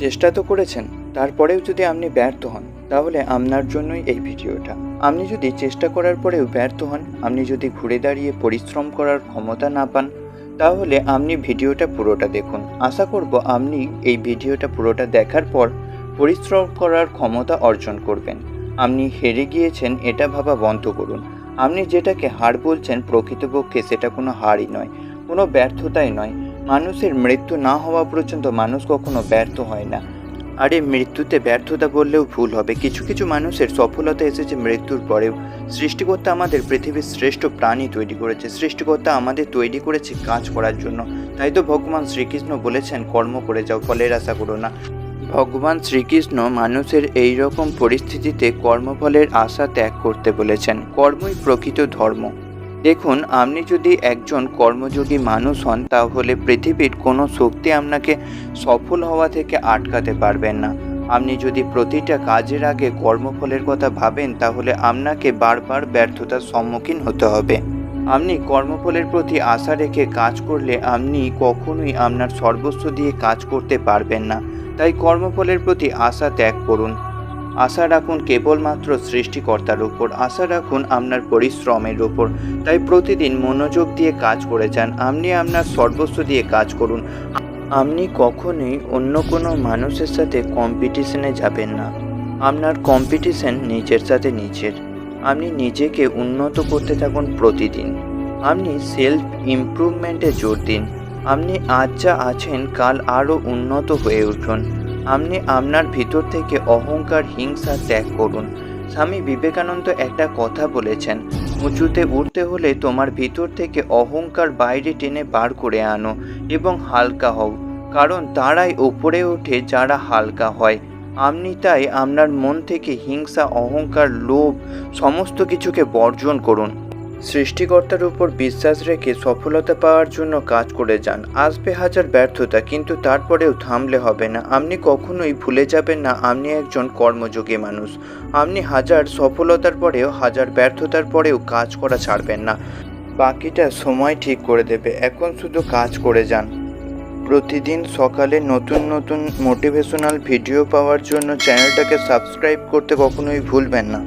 চেষ্টা তো করেছেন, তারপরেও যদি আপনি ব্যর্থ হন, তাহলে আপনার জন্যই এই ভিডিওটা। আপনি যদি চেষ্টা করার পরেও ব্যর্থ হন, আপনি যদি ঘুরে দাঁড়িয়ে পরিশ্রম করার ক্ষমতা না পান, তাহলে আপনি ভিডিওটা পুরোটা দেখুন। আশা করব আপনি এই ভিডিওটা পুরোটা দেখার পর পরিশ্রম করার ক্ষমতা অর্জন করবেন। আপনি হেরে গিয়েছেন, এটা ভাবা বন্ধ করুন। আপনি যেটাকে হার বলছেন, প্রকৃতপক্ষে সেটা কোনো হারই নয়, কোনো ব্যর্থতাই নয়। মানুষের মৃত্যু না হওয়া পর্যন্ত মানুষ কখনো ব্যর্থ হয় না। আরে, মৃত্যুতে ব্যর্থতা বললেও ভুল হবে। কিছু কিছু মানুষের সফলতা এসেছে মৃত্যুর পরেও। সৃষ্টিকর্তা আমাদের পৃথিবীর শ্রেষ্ঠ প্রাণী তৈরি করেছে। সৃষ্টিকর্তা আমাদের তৈরি করেছে কাজ করার জন্য। তাই তো ভগবান শ্রীকৃষ্ণ বলেছেন, কর্ম করে যাও, ফলের আশা করো না। ভগবান শ্রীকৃষ্ণ মানুষের এই রকম পরিস্থিতিতে কর্মফলের আশা ত্যাগ করতে বলেছেন। কর্মই প্রকৃত ধর্ম। দেখুন, আপনি যদি একজন কর্মযোগী মানুষ হন, তাহলে পৃথিবীর কোনো শক্তি আপনাকে সফল হওয়া থেকে আটকাতে পারবেন না। আপনি যদি প্রতিটা কাজের আগে কর্মফলের কথা ভাবেন, তাহলে আপনাকে বারবার ব্যর্থতার সম্মুখীন হতে হবে। আপনি কর্মফলের প্রতি আশা রেখে কাজ করলে আপনি কখনোই আপনার সর্বস্ব দিয়ে কাজ করতে পারবেন না। তাই কর্মফলের প্রতি আশা ত্যাগ করুন। আশা রাখুন কেবলমাত্র সৃষ্টিকর্তার উপর, আশা রাখুন আপনার পরিশ্রমের উপর। তাই প্রতিদিন মনোযোগ দিয়ে কাজ করে যান, আপনি আপনার সর্বস্ব দিয়ে কাজ করুন। আপনি কখনোই অন্য কোনো মানুষের সাথে কম্পিটিশনে যাবেন না। আপনার কম্পিটিশন নিজের সাথে নিজের। আপনি নিজেকে উন্নত করতে থাকুন প্রতিদিন। আপনি সেলফ ইমপ্রুভমেন্টে জোর দিন। আপনি আজ যা আছেন, কাল আরও উন্নত হয়ে উঠুন। আপনি আপনার ভিতর থেকে অহংকার, হিংসা ত্যাগ করুন। স্বামী বিবেকানন্দ একটা কথা বলেছেন, উঁচুতে উঠতে হলে তোমার ভিতর থেকে অহংকার বাইরে টেনে বার করে আনো এবং হালকা হও, কারণ তারাই ওপরে ওঠে যারা হালকা হয়। আপনি তাই আপনার মন থেকে হিংসা, অহংকার, লোভ, সমস্ত কিছুকে বর্জন করুন। সৃষ্টিকর্তার উপর বিশ্বাস রেখে সফলতা পাওয়ার জন্য কাজ করে যান। আসবে হাজার ব্যর্থতা, কিন্তু তারপরেও থামলে হবে না। আপনি কখনোই ভুলে যাবেন না, আপনি একজন কর্মযোগী মানুষ। আপনি হাজার সফলতার পরেও, হাজার ব্যর্থতার পরেও কাজ করা ছাড়বেন না। বাকিটা সময় ঠিক করে দেবে। এখন শুধু কাজ করে যান। প্রতিদিন সকালে নতুন নতুন মোটিভেশনাল ভিডিও পাওয়ার জন্য চ্যানেলটাকে সাবস্ক্রাইব করতে কখনোই ভুলবেন না।